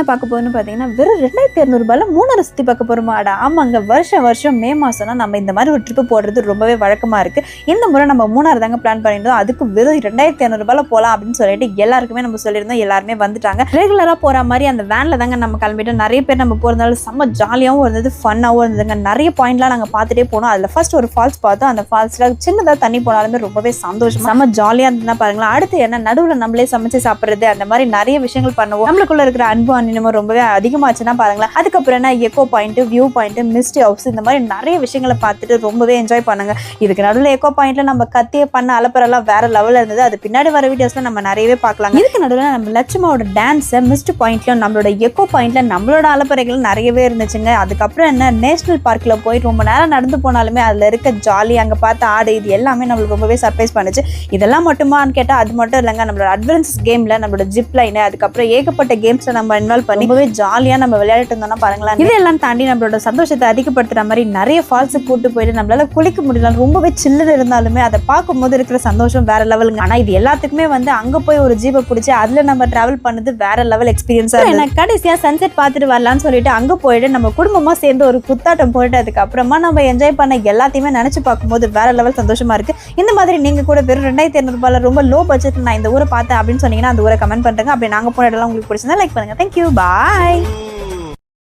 என்ன பார்க்க போகணும்னு பார்த்தீங்கன்னா வெறும் ரெண்டாயிரத்தி இரநூறுபாயில் மூணாறு சுற்றி பார்க்க போகிறோமாடா ஆமாங்க. வருஷம் வருஷம் மே மாதம்னா நம்ம இந்த மாதிரி ஒரு ட்ரிப்பு போடுறது ரொம்பவே வழக்கமாக இருக்குது இந்த முறை நம்ம மூணாறு தாங்க பிளான் பண்ணியிருந்தோம்? அதுக்கு வெறும் ரெண்டாயிரத்தி இரநூறுபாயில் போகலாம் அப்படின்னு சொல்லிட்டு எல்லாருக்குமே நம்ம சொல்லியிருந்தோம். எல்லாருமே வந்துட்டாங்க. ரெகுலராக போகிற மாதிரி அந்த வேனில் தாங்க நம்ம கிளம்பிட்டோம். நிறைய பேர் நம்ம போகிறதுனால செம்ம ஜாலியாகவும் இருந்தது ஃபன்னாகவும் இருந்ததுங்க. நிறைய பாயிண்ட்லாம் நாங்கள் பார்த்துட்டே போனோம். அதில் ஃபர்ஸ்ட் ஒரு ஃபால்ஸ் பார்த்தோம். அந்த ஃபால்ஸில் சின்னதாக தண்ணி போனாலுமே ரொம்பவே சந்தோஷம் செம்ம ஜாலியாக இருந்ததுன்னா பாருங்களேன். அடுத்து என்ன? நடுவில் நம்மளே சமைச்சு சாப்பிட்றது அந்த மாதிரி நிறைய விஷயங்கள் பண்ணுவோம். நம்மளுக்குள்ள இருக்கிற அன்பு அன்னினமும் ரொம்பவே அதிகமாச்சுன்னா பாருங்களேன். அதுக்கப்புறம் என்ன echo point view point mist house இந்த மாதிரி நிறைய விஷயங்களை பார்த்துட்டு ரொம்பவே என்ஜாய் பண்ணுங்க. இதுக்கு நடுவில் எக்கோ பாயிண்ட்ல நம்ம கத்திய பண்ண அலப்பறெல்லாம் வேற லெவலில் இருந்தது. அது பின்னாடி வர வீடியோஸ்ல நம்ம நிறையவே பார்க்கலாம் இதுக்கு நடுவில் நம்ம லட்சுமாவோட டான்ஸை மிஸ்ட் பாயிண்ட்ல நம்மளோட எக்கோ பாயிண்ட்ல நம்மளோட அலப்பறைகள் நிறையவே இருந்துச்சுங்க. அதுக்கப்புறம் என்ன நேஷனல் பார்க்ல போய் ரொம்ப நேரம் நடந்து போனாலுமே அதுல இருக்க ஜாலி அங்க பார்த்த ஆடு இது எல்லாமே நம்மளுக்கு ரொம்பவே சர்ப்ரைஸ் பண்ணுச்சு. இதெல்லாம் மட்டுமான்னு கேட்டா அது மட்டும் இல்லைங்க. நம்மளோட அட்வென்ச்சர்ஸ் கேம்ல நம்மளோட ஜிப் லைன் அதுக்கப்புறம் ஏகப்பட்ட கேம்ஸில் நம்ம இன்வால்வ் பண்ணி ரொம்பவே ஜாலியா நம்ம விளையாடிட்டு இருந்தோம்னா பாருங்களேன். இதெல்லாம் தாண்டி நம்மளோட சந்தோஷத்தை அதிகப்படுத்துற மாதிரி நிறைய ஃபால்ஸுக்கு கூட்டு போயிட்டு நம்மளால குளிக்க முடியல ரொம்பவே சில்லுன்னு இருந்தாலுமே அதை பார்க்கும்போது இருக்கிற சந்தோஷம் வேற லெவலுங்க. ஆனா இது எல்லாத்துக்குமே வந்து அங்க போய் ஒரு ஜீப்பை பிடிச்சி அதுல நம்ம டிராவல் பண்ணது வேற லெவல் எக்ஸ்பீரியன்ஸா எனக்கு கடைசியா சன்செட் பார்த்துட்டு வரலாம்னு சொல்லிட்டு அங்க போயிட்டு நம்ம குடும்பமா சேர்ந்து ஒரு குத்தாட்டம் போயிட்டு அதுக்கப்புறமா நம்ம என்ஜாய் பண்ண எல்லாத்தையுமே நினைச்சு பார்க்கும்போது வேற லெவல் சந்தோஷமா இருக்கு. இந்த மாதிரி நீங்க கூட வெறும் ரெண்டாயிரத்தி இரநூறுபால ரொம்ப லோ பட்ஜெட் நான் இந்த ஊரை பார்த்தேன் அப்படின்னு சொன்னீங்கன்னா அந்த ஊரை கமெண்ட் பண்ணுங்க. அப்படி நாங்க போன இடம்லாம் உங்களுக்கு பிடிச்சிருந்தா லைக் பண்ணுங்க. Thank you bye